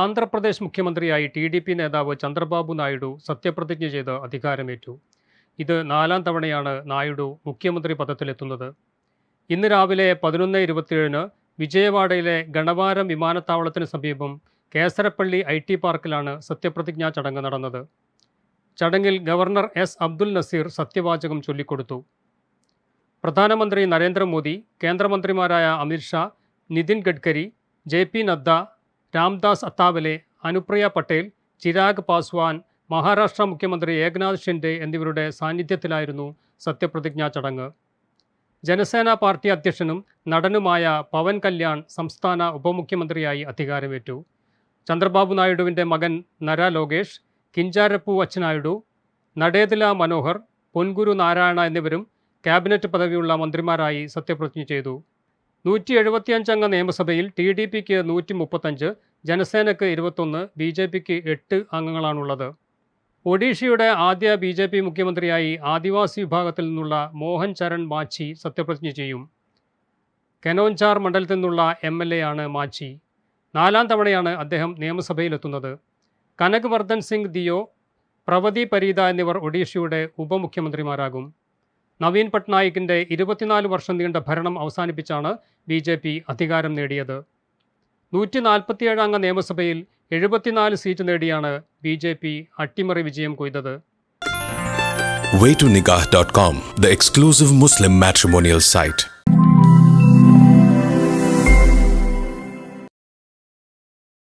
ആന്ധ്രാപ്രദേശ് മുഖ്യമന്ത്രിയായി T D P നേതാവ് ചന്ദ്രബാബു നായിഡു സത്യപ്രതിജ്ഞ ചെയ്ത് അധികാരമേറ്റു. ഇത് നാലാം തവണയാണ് നായിഡു മുഖ്യമന്ത്രി പദത്തിലെത്തുന്നത്. ഇന്ന് രാവിലെ പതിനൊന്ന് ഇരുപത്തിയേഴിന് വിജയവാഡയിലെ ഗണവാരം വിമാനത്താവളത്തിന് സമീപം കേസരപ്പള്ളി ഐ ടി പാർക്കിലാണ് സത്യപ്രതിജ്ഞാ ചടങ്ങ് നടന്നത്. ചടങ്ങിൽ ഗവർണർ എസ് അബ്ദുൽ നസീർ സത്യവാചകം ചൊല്ലിക്കൊടുത്തു. പ്രധാനമന്ത്രി നരേന്ദ്രമോദി കേന്ദ്രമന്ത്രിമാരായ അമിത്ഷാ നിതിൻ ഗഡ്കരി ജെ പി നദ്ദ രാംദാസ് അത്താവലെ അനുപ്രിയ പട്ടേൽ ചിരാഗ് പാസ്വാൻ മഹാരാഷ്ട്ര മുഖ്യമന്ത്രി ഏകനാഥ് ഷിൻഡെ എന്നിവരുടെ സാന്നിധ്യത്തിലായിരുന്നു സത്യപ്രതിജ്ഞാ ചടങ്ങ്. ജനസേന പാർട്ടി അധ്യക്ഷനും നടനുമായ പവൻ കല്യാൺ സംസ്ഥാന ഉപമുഖ്യമന്ത്രിയായി അധികാരമേറ്റു. ചന്ദ്രബാബു നായിഡുവിന്റെ മകൻ നര ലോകേഷ് കിഞ്ചാരപ്പു അച്ഛനായിഡു നടേതില മനോഹർ പൊൻഗുരു നാരായണ എന്നിവരും ക്യാബിനറ്റ് പദവിയുള്ള മന്ത്രിമാരായി സത്യപ്രതിജ്ഞ ചെയ്തു. നൂറ്റി എഴുപത്തിയഞ്ചംഗ നിയമസഭയിൽ ടി ഡി പിക്ക് നൂറ്റി മുപ്പത്തഞ്ച് ജനസേനയ്ക്ക് ഇരുപത്തൊന്ന് ബി ജെ പിക്ക് എട്ട് അംഗങ്ങളാണുള്ളത്. ഒഡീഷയുടെ ആദ്യ ബി ജെ പി മുഖ്യമന്ത്രിയായി ആദിവാസി വിഭാഗത്തിൽ നിന്നുള്ള മോഹൻ ചരൺ മാച്ചി സത്യപ്രതിജ്ഞ ചെയ്യും. കനോൻചാർ മണ്ഡലത്തിൽ നിന്നുള്ള എം എൽ എ ആണ് മാച്ചി നാലാം തവണയാണ് അദ്ദേഹം നിയമസഭയിലെത്തുന്നത്. കനക് വർദ്ധൻ സിംഗ് ദിയോ പ്രവതി പരീത എന്നിവർ ഒഡീഷയുടെ ഉപമുഖ്യമന്ത്രിമാരാകും. നവീൻ പട്നായിക്കിന്റെ ഇരുപത്തിനാല് വർഷം നീണ്ട ഭരണം അവസാനിപ്പിച്ചാണ് ബി ജെ പി അധികാരം നേടിയത് നൂറ്റി നാൽപ്പത്തിയേഴ് നിയമസഭയിൽ എഴുപത്തിനാല് സീറ്റ് നേടിയാണ് ബി ജെ പി അട്ടിമറി വിജയം കൊയ്തത് waytonikah.com, the exclusive Muslim matrimonial site.